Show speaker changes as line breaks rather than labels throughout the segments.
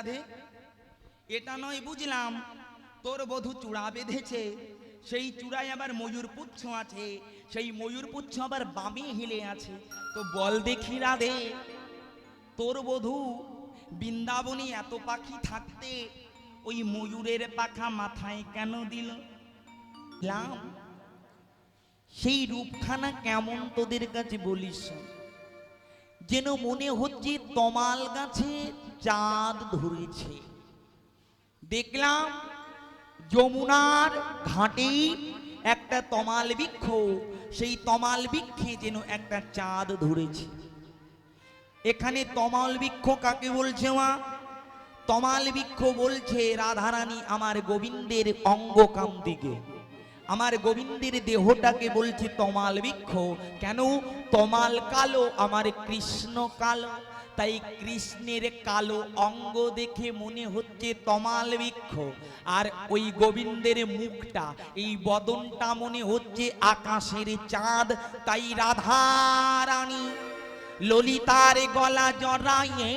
রাধে। এটা নয় বুঝলাম, তোর বধূ চূড়া বেঁধেছে, সেই চূড়ায় আবার ময়ূর পুচ্ছ আছে, সেই ময়ূর পুচ্ছ আবার বামে হিলে আছে। তো বল দেখি রাধে, তোর বধূ বৃন্দাবনে এত পাখি থাকতে ওই ময়ূরের পাখা মাথায় কেন দিল? সেই রূপখানা কেমন তোদের কাছে বলিস? যেন মনে হচ্ছে তমাল গাছে চাঁদ ধরেছে। দেখলাম যমুনার ঘাটেই একটা তমাল বৃক্ষ, সেই তমাল বৃক্ষে যেন একটা চাঁদ ধরেছে। এখানে তমাল বৃক্ষ কাকে বলছে মা? তমাল বৃক্ষ বলছে রাধারানী আমার গোবিন্দের অঙ্গ কান্তিকে আমার গোবিন্দের দেহটাকে বলছে তমাল বৃক্ষ। কেন? তমাল কালো, আমার কৃষ্ণ কালো। তাই কৃষ্ণের কালো অঙ্গ দেখে মনে হচ্ছে তমাল বৃক্ষ। আর ওই গোবিন্দের মুখটা, এই বদনটা মনে হচ্ছে আকাশের চাঁদ। তাই রাধারানী ললিতার গলা জড়াইয়ে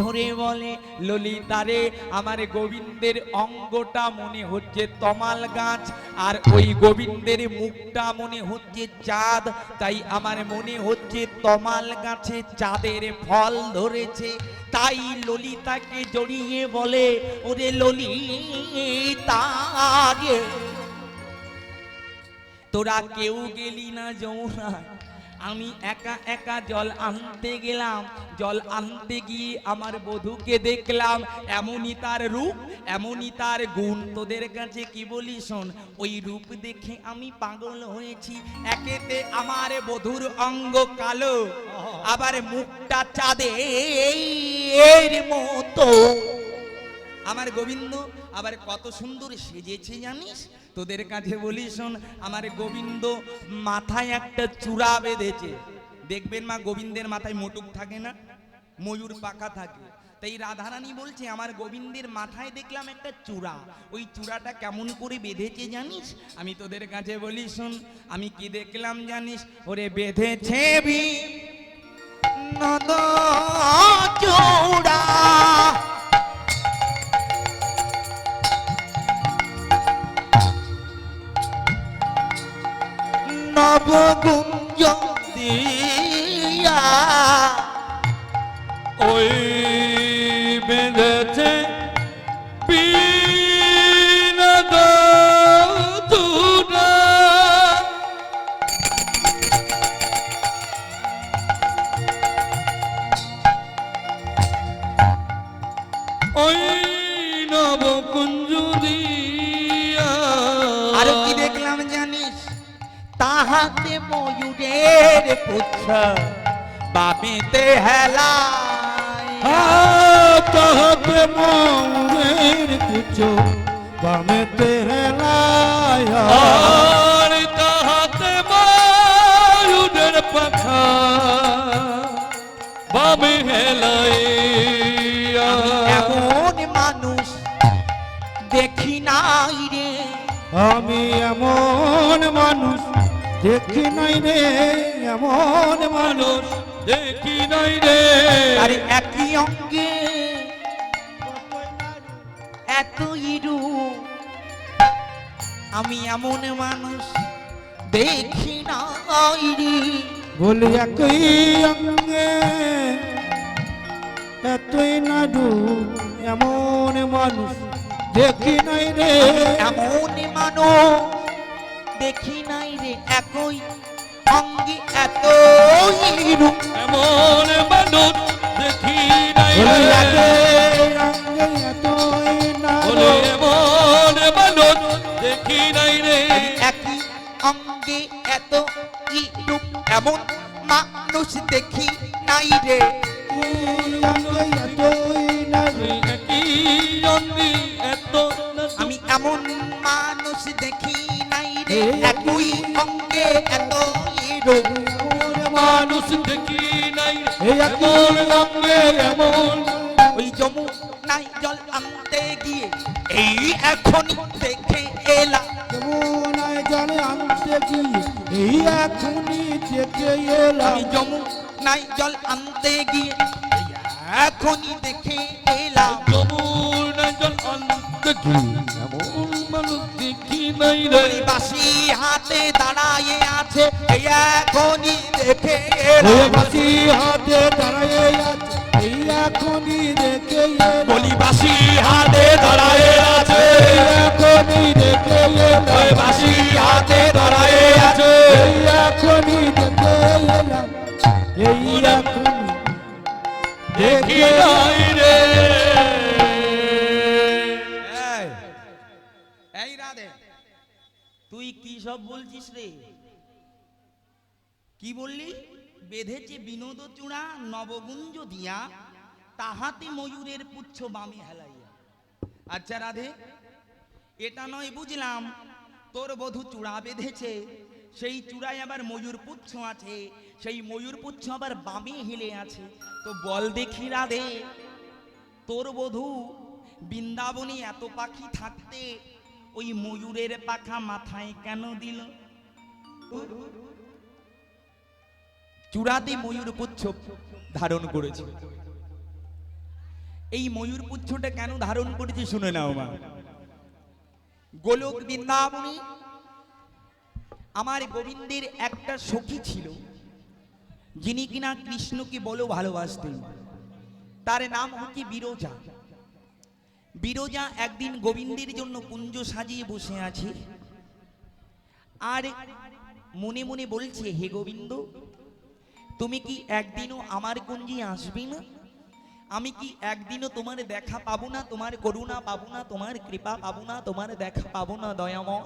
ধরে বলে ললিতারে আমার গোবিন্দের অঙ্গটা মনে হচ্ছে তমাল গাছ, আর ওই গোবিন্দের মুখটা মনে হচ্ছে চাঁদ, তাই আমার মনে হচ্ছে তমাল গাছে চাঁদের ফল ধরেছে। তাই ললিতাকে জড়িয়ে বলে, ওরে ললিতা রে তোরা কেউ গেলি না যমুনায়? আমি একা একা জল আনতে গেলাম, জল আনতে গিয়ে আমার বধূকে দেখলাম। এমনই তার রূপ, এমনই তার গুণ। তোদের কাছে কি বলি শোন, ওই রূপ দেখে আমি পাগল হয়েছি। একেতে আমার বধুর অঙ্গ কালো, আবার মুখটা চাঁদে এর মতো। আমার গোবিন্দ আবার কত সুন্দর সেজেছে জানিস? তোদের কাছে বলি শোন, আমার গোবিন্দ মাথায় একটা চূড়া বেঁধেছে। দেখবেন মা, গোবিন্দের মাথায় মোটুক থাকে না? ময়ূর পাখা থাকে। তাই রাধারানী বলছে, আমার গোবিন্দের মাথায় দেখলাম একটা চূড়া। ওই চূড়াটা কেমন করে বেঁধেছে জানিস? আমি তোদের কাছে বলি শোন, আমি কি দেখলাম জানিস? ওরে বেঁধেছে নদ চূড়া। নবগুঞ্জ দিয়া
ওই বেঁধেছে
ময়ূরের পুচ্ছ বাবিতে হেলা
তাহাতে মৌরের কুচো বামেতে হেলায়া আর তাহাতে মায়ুদের পাখা বামে হেলাইয়া।
এমন মানুষ দেখি নাই রে।
আমি এমন মানুষ দেখি নাই রে এমন মানুষ। দেখি নাই রে।
আরে একই অঙ্গে এত ইরু আমি এমন মানুষ দেখি নাই রে।
বলি একই অঙ্গে এতই নাডু এমন মানুষ দেখি নাই রে।
এমন মানুষ দেখি নাই রে একই অঙ্গি এত ইরু
এমন মানুষ দেখি নাই রে। এমন মানুষ দেখি নাই রে।
একই অঙ্গে এত ইরু এমন মানুষ দেখি
এই একই
এমন।
ওই যমু নাই জল আনতে গিয়ে এই এখন দেখে এলা
যমুনায় জলে আনতে গিয়ে এই এখনই দেখে এলাম।
আমি যমু নাই জল আনতে গিয়ে এখনই দেখে এলাম।
যমুনা জল দেখি এমন
বাসি হাতে দাঁড়ায়ে আছে এই এখনই দেখে
বাসি হাতে দাঁড়ায়ে আছে এই এখনই দেখে
বলি বাসি হাতে দাঁড়ায়ে আছে।
এই এখনই দেখে
বাসি হাতে দাঁড়ায়ে আছে।
এই এখনই দেখে এই এখনই
দেখে নাই রে।
এই রাধে। তুই কি সব বলছিস রে? কি বললি? বেঁধেছে বিনোদ চূড়া, নবগুঞ্জ দিয়া, তাহাতে ময়ূরের পুচ্ছ বামে হেলাইয়া। আচ্ছা রাধে, এটা নয় বুঝলাম, তোর বধূ চূড়া বেঁধেছে, সেই চূড়ায় আবার ময়ূর পুচ্ছ আছে, সেই ময়ূর পুচ্ছ আবার বামে হেলে আছে। তো বল দেখি রাধে, তোর বধূ বৃন্দাবনে এত পাখি থাকতে ওই ময়ূরের পাখা মাথায় কেন দিল? চূড়াতে ময়ূর পুচ্ছ ধারণ করেছে। এই ময়ূর পুচ্ছটা কেন ধারণ করেছে শুনে নাও মা। গোলক বৃন্দাবনে, আমার গোবিন্দের একটা সখী ছিল, যিনি কিনা কৃষ্ণকে বলো ভালোবাসতেন। তার নাম হচ্ছে বিরোজা। বিরোজা একদিন গোবিন্দের জন্য কুঞ্জ সাজিয়ে বসে আছে। আর মনে মনে বলছে, হে গোবিন্দ, তুমি কি একদিনও আমার কুঞ্জে আসবে না? আমি কি একদিনও তোমার দেখা পাবো না, তোমার করুণা পাবো না, তোমার কৃপা পাবো না, তোমার দেখা পাবো না, দয়াময়?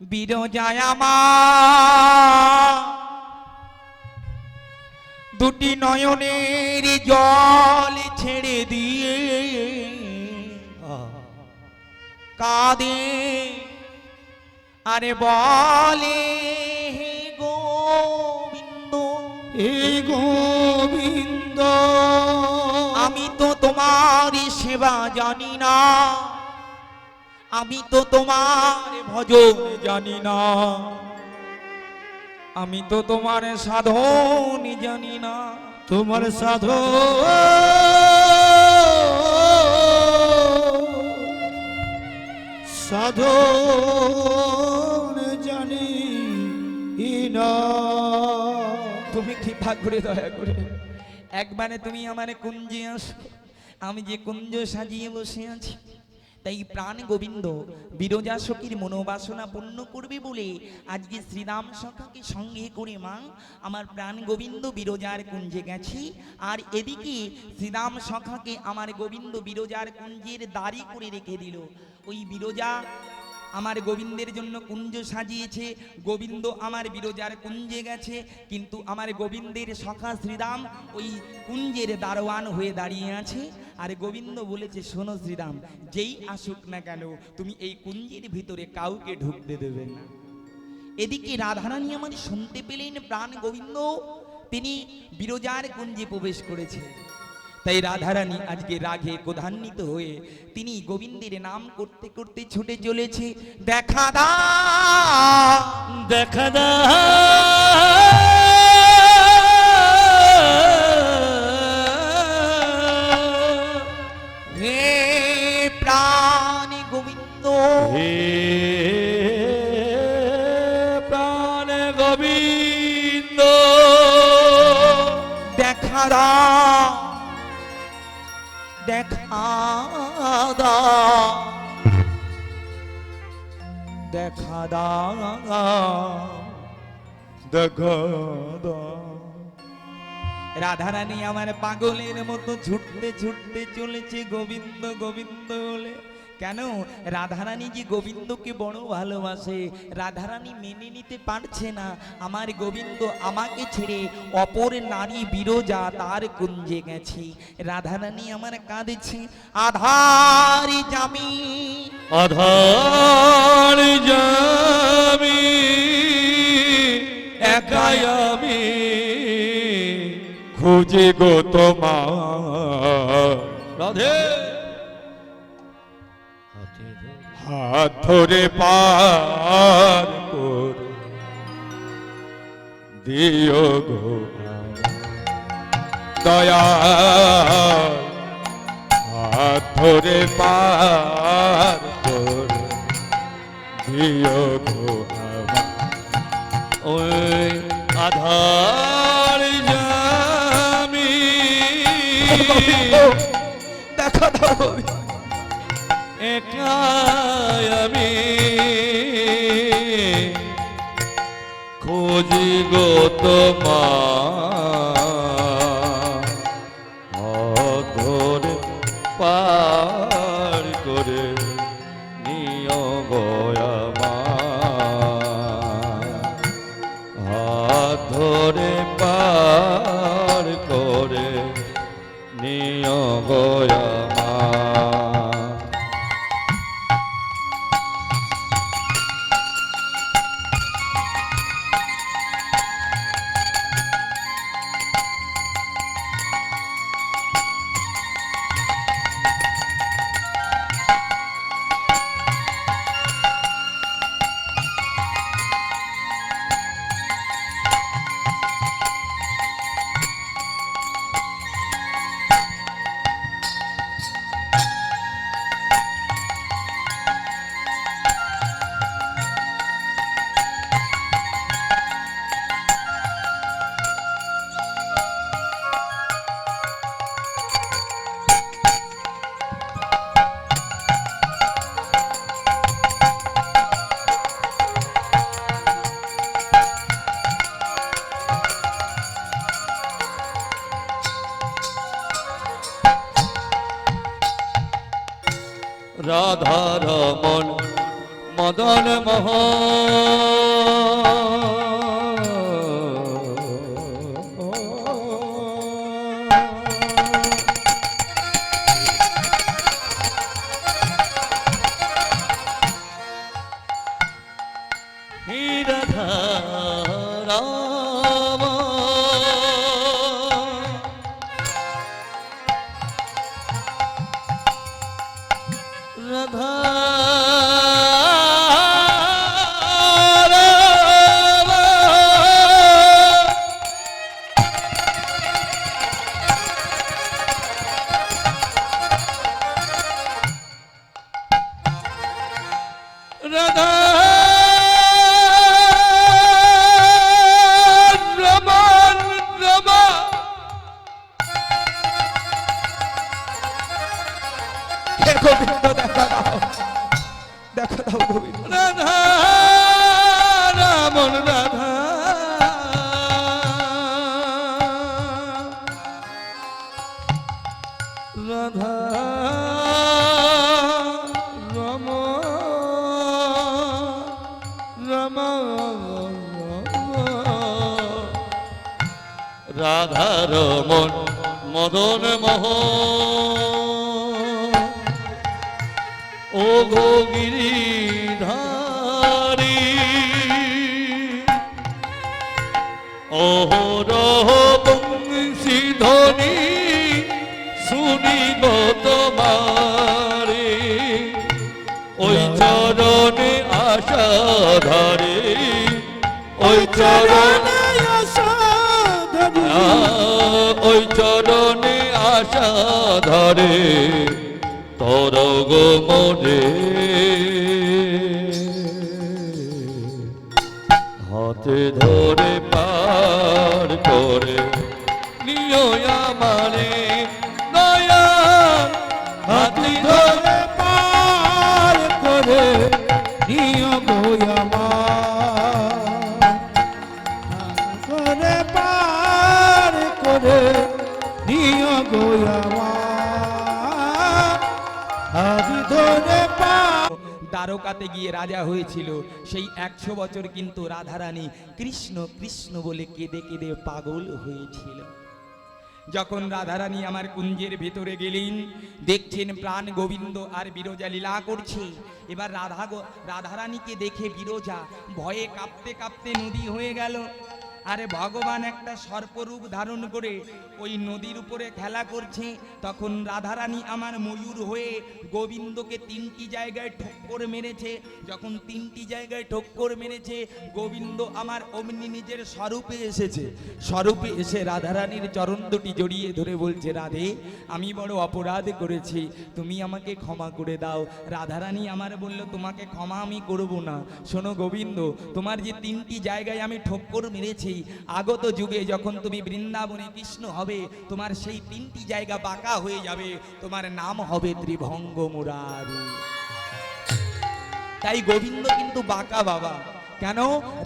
বিরজায় আমার দুটি নয়নের জল ছেড়ে দিয়ে কাঁদে। আরে বলে হে গোবিন্দ
এই গোবিন্দ
আমি তো তোমার সেবা জানি না। আমি তো তোমার ভজন জানি না। আমি তো তোমার সাধন জানি না।
তোমার সাধু সাধন জানি না।
তুমি কৃপা করে দয়া করে। একবারে তুমি আমার কুঞ্জে আসো আমি যে কুঞ্জ সাজিয়ে বসে আছি তাই প্রাণ গোবিন্দ বিরজা সখীর মনোবাসনা পূর্ণ করবে বলে আজকে শ্রীরাম সখাকে সঙ্গে করে মা, আমার প্রাণ গোবিন্দ বিরজার কুঞ্জে গেছি। আর এদিকে শ্রীরাম সখাকে আমার গোবিন্দ বিরজার কুঞ্জের দাড়ি করে রেখে দিল। ওই বিরজা আমার গোবিন্দের জন্য কুঞ্জ সাজিয়েছে। গোবিন্দ আমার বিরজার কুঞ্জে গেছে, কিন্তু আমার গোবিন্দের সখা শ্রীরাম ওই কুঞ্জের দারোয়ান হয়ে দাঁড়িয়ে আছে। আর গোবিন্দ বলেছে, শোনো শ্রীরাম, যেই আসুক না কেন, তুমি এই কুঞ্জের ভিতরে কাউকে ঢুকতে দেবে না। এদিকে রাধারানী আমার শুনতে পেলেন প্রাণ গোবিন্দ। তিনি বিরজার কুঞ্জে প্রবেশ করেছে। তাই রাধারানী আজকে রাগে ক্রধান্বিত হয়ে তিনি গোবিন্দের নাম করতে করতে ছুটে চলেছে। দেখা দা
দেখা দা।
হে প্রাণ গোবিন্দ।
হে প্রাণ গোবিন্দ।
দেখা দা। দেখা দা দেখ দা রাধারানী আমার পাগলের মতো ছুটতে ছুটতে চলেছে গোবিন্দ গোবিন্দ বলে কেন? রাধারানী যে গোবিন্দকে বড় ভালোবাসে। রাধারানী মেনে নিতে পারছে না। আমার গোবিন্দ আমাকে ছেড়ে অপর নারী বিরোজা তার কুঞ্জে গেছে। রাধারানী আমার কাঁদেছে। আধার জামি।
আধার যামি একাই আমি। খুঁজে গো তোমার। রাধে। হাত ধরে পার করে দিও গো দয়া। হাত ধরে পার করে দিও গো ওই আধার জামি।
দেখা দাও
একাই আমি। খুঁজি গো তোমার মদন মোহ। রাধা মদন মোহ। ও গিরিধারী অহরহ বংশী ধ্বনি শুনি গো তোমারে। ওই চরণে আশা ধরে ওই চরণে আ, ওই চরণে আশা ধরে তর গো মনে। হাতে ধরে পার করে নিয় আমারে।
দ্বারকাতে গিয়ে রাজা হয়েছিল। সেই একশো বছর কিন্তু রাধারানী কৃষ্ণ কৃষ্ণ বলে কেঁদে কেঁদে পাগল হয়েছিল। যখন রাধারানী আমার কুঞ্জের ভেতরে গেলেন, দেখছেন প্রাণ গোবিন্দ আর বিরজা লীলা করছে। এবার রাধা রাধারানীকে দেখে বিরজা ভয়ে কাঁপতে কাঁপতে নদী হয়ে গেল। আরে ভগবান একটা সর্পরূপ ধারণ করে ওই নদীর উপরে খেলা করছে। তখন রাধারানী আমার ময়ূর হয়ে গোবিন্দকে তিনটি জায়গায় ঠক্কর মেরেছে। যখন তিনটি জায়গায় ঠক্কর মেরেছে, গোবিন্দ আমার অমনি নিজের স্বরূপে এসেছে। স্বরূপে এসে রাধারানীর চরণ দুটি জড়িয়ে ধরে বলছে, রাধে, আমি বড় অপরাধ করেছি। তুমি আমাকে ক্ষমা করে দাও। রাধারানী আমার বলল, তোমাকে ক্ষমা আমি করব না। শোনো গোবিন্দ, তোমার যে তিনটি জায়গায় আমি ঠক্কর মেরেছি আগত যুগে যখন তুমি বৃন্দাবনে কৃষ্ণ হবে, তোমার সেই তিনটি জায়গা বাঁকা হয়ে যাবে। তোমার নাম হবে ত্রিভঙ্গ মুরারি। তাই গোবিন্দ কিন্তু বাঁকা বাবা। কেন?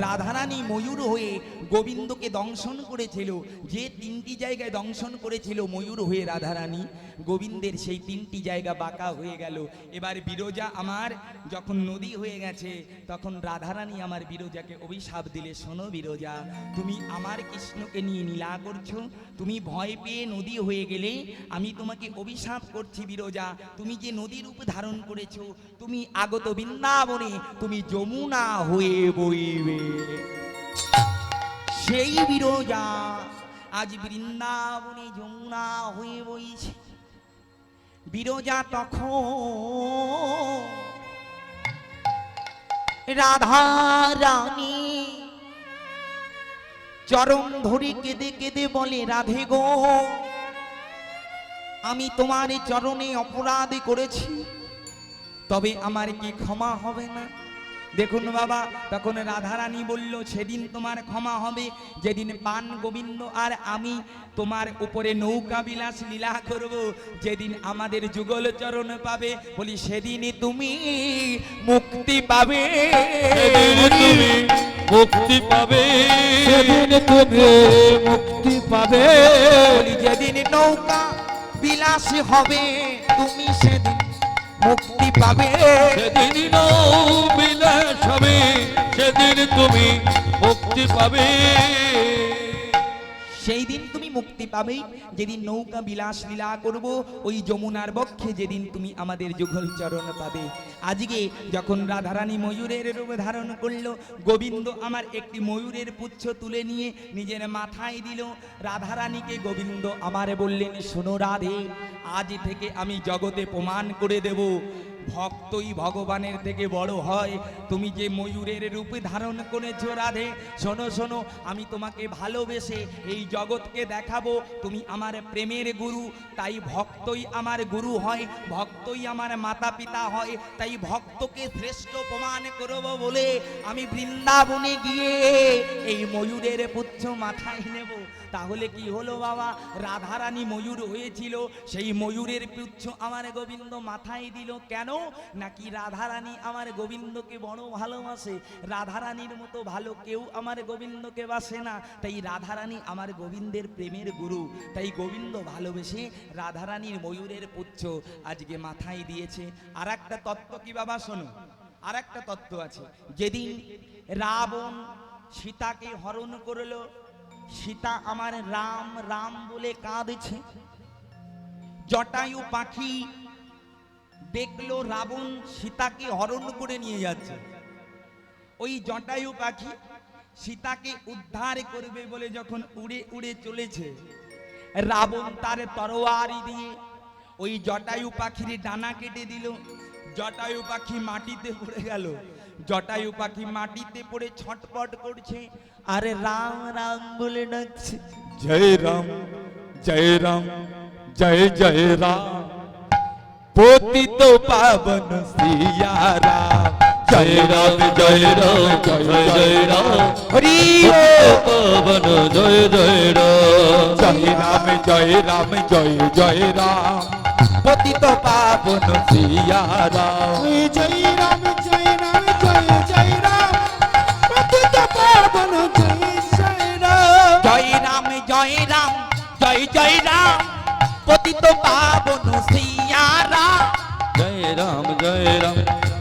রাধারানী ময়ূর হয়ে গোবিন্দকে দংশন করেছিল। যে তিনটি জায়গায় দংশন করেছিল ময়ূর হয়ে রাধারানী, গোবিন্দের সেই তিনটি জায়গা বাঁকা হয়ে গেল। এবার বিরজা আমার যখন নদী হয়ে গেছে, তখন রাধারানী আমার বিরজাকে অভিশাপ দিলে, শোনো বিরজা, তুমি আমার কৃষ্ণকে নিয়ে নীলা করছ। তুমি ভয় পেয়ে নদী হয়ে গেলে আমি তোমাকে অভিশাপ করছি বিরজা। তুমি যে নদী রূপ ধারণ করেছ, তুমি আগত বৃন্দাবনে তুমি যমুনা হয়ে বইবে। সেই বিরজা আজ বৃন্দাবনে যমুনা হয়ে বইছে। বিরজা তখন রাধা রানী চরম ধরে কেঁদে কেঁদে বলে, রাধে গো, আমি তোমার চরণে অপরাধ করেছি, তবে আমার কি ক্ষমা হবে না? দেখুন বাবা তখন রাধারানী বলল সেদিন তোমার ক্ষমা হবে। যেদিন পান গোবিন্দ আর আমি তোমার উপরে নৌকা বিলাস লীলা করব যেদিন আমাদের যুগল চরণ পাবে। বলি সেদিনই তুমি মুক্তি পাবে।
তুমি মুক্তি পাবে।
সেদিন তুমি মুক্তি পাবে।
বলি যেদিন নৌকা বিলাস হবে তুমি সেদিন মুক্তি পাবে।
সেদিন বিলাস হবে সেদিন তুমি মুক্তি পাবে।
সেই দিন তুমি মুক্তি পাবে। যেদিন নৌকা বিলাস লীলা করব, ওই যমুনার বক্ষে যেদিন তুমি আমাদের যুগল চরণ পাবে। আজকে যখন রাধারানী ময়ূরের রূপ ধারণ করল, গোবিন্দ আমার একটি ময়ূরের পুচ্ছ তুলে নিয়ে নিজের মাথায় দিল। রাধারানীকে গোবিন্দ আমারে বললেন, শোনো রাধে, আজ থেকে আমি জগতে প্রমাণ করে দেব। ভক্তই ভগবানের থেকে বড় হয়। তুমি যে ময়ূরের রূপে ধারণ করেছ, রাধে, শোনো শোনো, আমি তোমাকে ভালোবেসে এই জগৎকে দেখাবো। তুমি আমার প্রেমের গুরু, তাই ভক্তই আমার গুরু হয়, ভক্তই আমার মাতা পিতা হয়, তাই ভক্তকে শ্রেষ্ঠ প্রমাণ করব বলে আমি বৃন্দাবনে গিয়ে এই ময়ূরের পুচ্ছ মাথায় নেব। তাহলে কি হলো বাবা? রাধারানী ময়ূর হয়েছিল, সেই ময়ূরের পুচ্ছ আমার গোবিন্দ মাথায় দিল। কেন? নাকি রাধারানী আমার গোবিন্দকে বড় ভালোবাসে? রাধারানীর মতো ভালো কেউ আমার গোবিন্দকে বাসে না। তাই রাধারানী আমার গোবিন্দের প্রেমের গুরু। তাই গোবিন্দ ভালোবেসে রাধারানীর ময়ূরের পুচ্ছ আজকে মাথায় দিয়েছে। আর একটা তত্ত্ব কি বাবা, শোনো। আর একটা তত্ত্ব আছে। যেদিন রাবণ সীতাকে হরণ করল সীতা আমার রাম রাম বলে কাঁদছে। জটায়ু পাখি দেখল রাবণ সীতাকে হরণ করে নিয়ে যাচ্ছে। ওই জটায়ু পাখি সীতাকে উদ্ধার করবে বলে যখন উড়ে উড়ে চলেছে, রাবণ তার তরোয়ারি দিয়ে ওই জটায়ু পাখির ডানা কেটে দিল। জটায়ু পাখি মাটিতে পড়ে গেল। জটায়ু পাখি মাটিতে পড়ে ছটপট করছে। আরে রাম রাম বলে ডাকছে।
জয় রাম জয় রাম জয় জয় রাম। পতিত পাবন সিয়া রাম
জয় রাম জয় রাম জয় জয় রাম।
হরি
পবন জয় জয় রাম।
জয় রাম জয় রাম জয় জয় রাম।
পতিত পাবন
সিয়া রাম জয় রাম জয় পতিত পাবন জয় জয় রাম
জয় রাম জয় রাম জয় জয় রাম পতিত পাবন সিয়া রাম
জয় রাম জয় রাম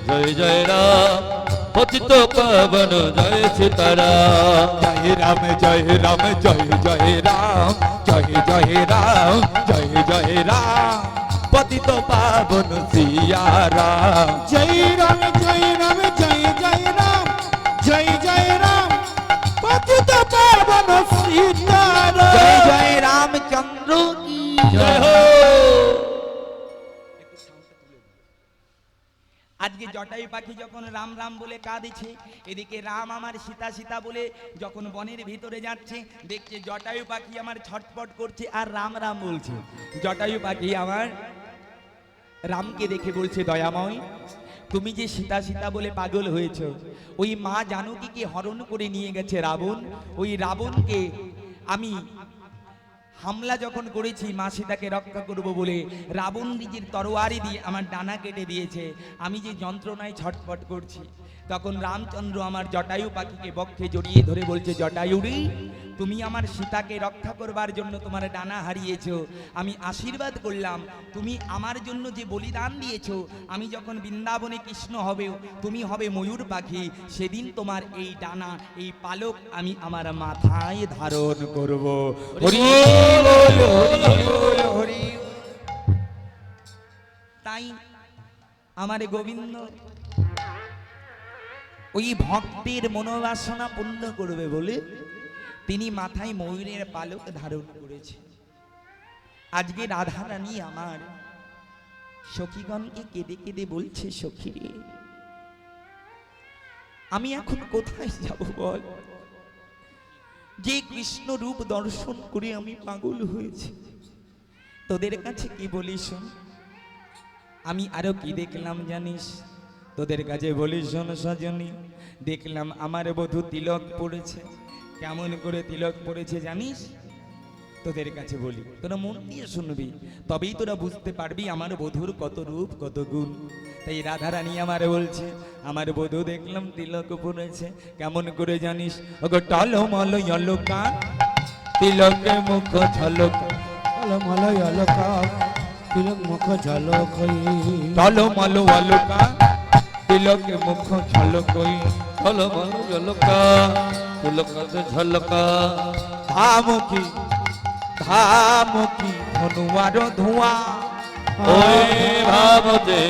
জয় জয় রাম পতিত পাবন জয় সীতারাম।
জয় রাম জয় রাম জয় জয় রাম জয় জয় রাম জয় জয় রাম পতিত পাবন সিয়া রাম জয় রাম জয় জয় জয়
রামচন্দ্র কি
জয়। হো।
আজকে জটায়ু পাখি যখন রাম রাম বলে কাঁদিছে এদিকে রাম আমার সীতা সীতা বলে যখন বনের ভিতরে যাচ্ছে দেখছে জটায়ু পাখি আমার ছটপট করছে আর রাম রাম বলছে। জটায়ু পাখি আমার রামকে দেখে বলছে দয়াময় তুমি যে সীতা সীতা বলে পাগল হয়েছ, ওই মা জানকীকে হরণ করে নিয়ে গেছে রাবণ। ওই রাবণকে আমি হামলা যখন করেছি, মা সীতাকে রক্ষা করব বলে, রাবণ নিজের তরোয়ারি দিয়ে আমার ডানা কেটে দিয়েছে। আমি যে যন্ত্রণায় ছটফট করছি, তখন রামচন্দ্র আমার জটায়ু পাখিকে বক্ষে জড়িয়ে ধরে বলছে, জটায়ুরি তুমি আমার সীতাকে রক্ষা করবার জন্য তোমার ডানা হারিয়েছ। আমি আশীর্বাদ করলাম। তুমি আমার জন্য যে বলিদান দিয়েছ, আমি যখন বৃন্দাবনে কৃষ্ণ হবে তুমি হবে ময়ূর পাখি। সেদিন তোমার এই ডানা, এই পালক আমি আমার মাথায় ধারণ করব। হরি। তাই আমার গোবিন্দ ওই ভক্তের মনোবাসনা পূর্ণ করবে বলে তিনি মাথায় ময়ূরের পালক ধারণ করেছে। আজকে রাধা রানী আমার সখীগণকে কেঁদে কেঁদে বলছে সখী আমি এখন কোথায় যাব বল? যে কৃষ্ণ রূপ দর্শন করে আমি পাগল হয়েছি। তোদের কাছে কি বলি শোন? আমি আরও কি দেখলাম জানিস? তোদের কাছে বলি শোন সজনী, দেখলাম আমার বধূ তিলক পড়েছে। কেমন করে তিলক পড়েছে জানিস? তোদের কাছে বলি, তোরা মন দিয়ে শুনবি, তবেই তোরা বুঝতে পারবি আমার বধুর কত রূপ, কত গুণ। তাই রাধারানী আমার বলছে, আমার বধূ দেখলাম তিলক পড়েছে, কেমন করে জানিস? ওগো টলমল অলকা, তিলকে মুখ ঝলক
মলয় অলকা, তিলক মুখ ঝলক
টলমল অলকা, তিলকে মুখ ঝলকই
ঝলমল ঝলকা তিলকতে ঝলকা।
ধামুখী ধামুখী ধনুয়ার ধোঁয়া।
ওই ভাবতে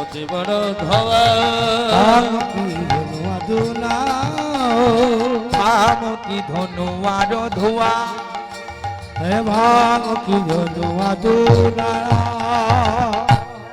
অতি বড় ধোয়া।
ধামুখী ধনুয়ার ধোঁয়া
ভাগ কি ধনুয়া দুনা